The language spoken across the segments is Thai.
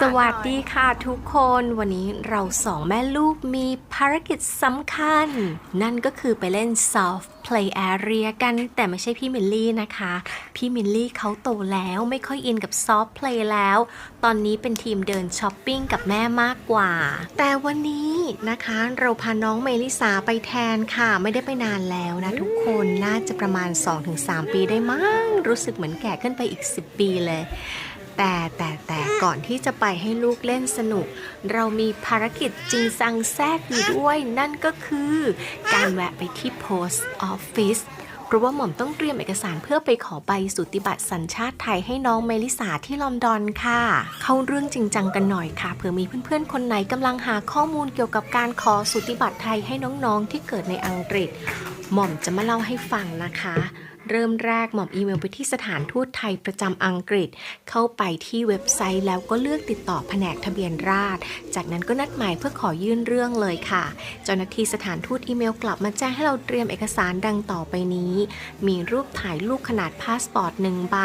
สวัสดีค่ะทุกคนวันนี้เราสองแม่ลูกมีภารกิจสำคัญ นั่นก็คือไปเล่น soft play area กันแต่ไม่ใช่พี่มิลลี่นะคะ พี่มิลลี่เขาโตแล้วไม่ค่อยอินกับ soft play แล้ว ตอนนี้เป็นทีมเดินช้อปปิ้งกับแม่มากกว่า แต่วันนี้นะคะเราพาน้องเมลิสาไปแทนค่ะ ไม่ได้ไปนานแล้วนะทุกคนน่าจะประมาณ 2-3 ปีได้มั้งรู้สึกเหมือนแก่ขึ้นไปอีก 10 ปีเลย แต่แต่แต่ ก่อนที่จะไปให้ลูกเล่นสนุก เรามีภารกิจจริงจังแทรกอยู่ด้วย นั่นก็คือ การแวะไปที่ post office เพราะว่าหม่อมต้องเตรียมเอกสารเพื่อไปขอใบสุติบัตรสัญชาติไทยให้น้องเมลิสาที่ลอนดอนค่ะ เข้าเรื่องจริงจังกันหน่อยค่ะ เผื่อมีเพื่อนๆ คนไหนกำลังหาข้อมูลเกี่ยวกับการขอสุติบัตรไทยให้น้องๆที่เกิดในอังกฤษ หม่อมจะมาเล่าให้ฟังนะคะเริ่มแรกหม่อมอีเมลไปที่สถานทูตไทยประจำอังกฤษ เข้าไปที่เว็บไซต์แล้วก็เลือกติดต่อแผนกทะเบียนราษฎรจากนั้นก็นัดหมายเพื่อขอยื่นเรื่องเลยค่ะ เจ้าหน้าที่สถานทูตอีเมลกลับมาแจ้งให้เราเตรียมเอกสารดังต่อไปนี้ มีรูปถ่ายรูปขนาดพาสปอร์ต1ใบ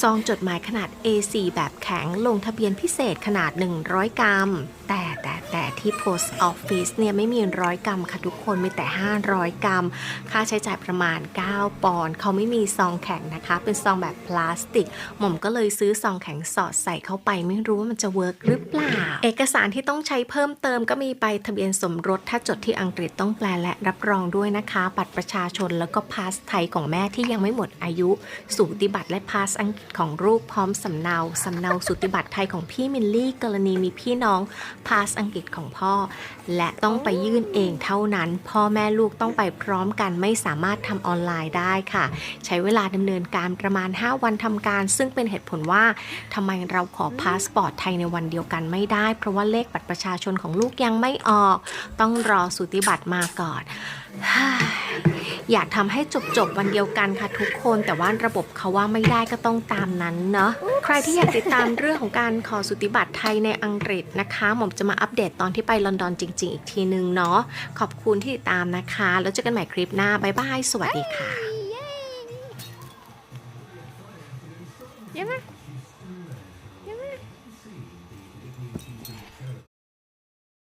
ซองจดหมายขนาด A4 แบบแข็งลงทะเบียนพิเศษขนาด 100 กรัม แต่แต่แต่ที่ Post Office เนี่ยไม่มีร้อยกรัมค่ะทุกคนมีแต่ 500 กรัม ค่าใช้จ่ายประมาณ 9 ปอนด์เขาไม่มีซองแข็งนะคะ เป็นซองแบบพลาสติก หม่อมก็เลยซื้อซองแข็งสอดใส่เข้าไป ไม่รู้ว่ามันจะเวิร์กหรือเปล่า เอกสารที่ต้องใช้เพิ่มเติมก็มีใบทะเบียนสมรส ถ้าจดที่อังกฤษต้องแปลและรับรองด้วยนะคะ บัตรประชาชนแล้วก็พาสไทยของแม่ที่ยังไม่หมดอายุ สูติบัตรและพาสอังกฤษของลูกพร้อมสำเนาสำเนาสูติบัตรไทยของพี่มิลลี่กรณีมีพี่น้องพาสอังกฤษของพ่อ และต้องไปยื่นเองเท่านั้น พ่อแม่ลูกต้องไปพร้อมกันไม่สามารถทำออนไลน์ได้ค่ะใช้เวลาดำเนินการประมาณ 5 วันทำการ ซึ่งเป็นเหตุผลว่าทำไมเราขอพาสปอร์ตไทยในวันเดียวกันไม่ได้ เพราะว่าเลขบัตรประชาชนของลูกยังไม่ออก ต้องรอสูติบัตรมาก่อนอยากทำให้จบจบๆวันเดียวกันค่ะทุกคนแต่ว่าระบบเขาว่าไม่ได้ก็ต้องตามนั้นเนาะใครที่อยากติดตามเรื่องของการขอสุติบัตรไทยในอังกฤษนะคะ หม่อมจะมาอัปเดตตอนที่ไปลอนดอนจริง ๆ อีกทีนึงเนาะขอบคุณที่ติดตามนะคะ แล้วเจอกันใหม่คลิปหน้าบ๊ายบายสวัสดีค่ะ เย้ไหม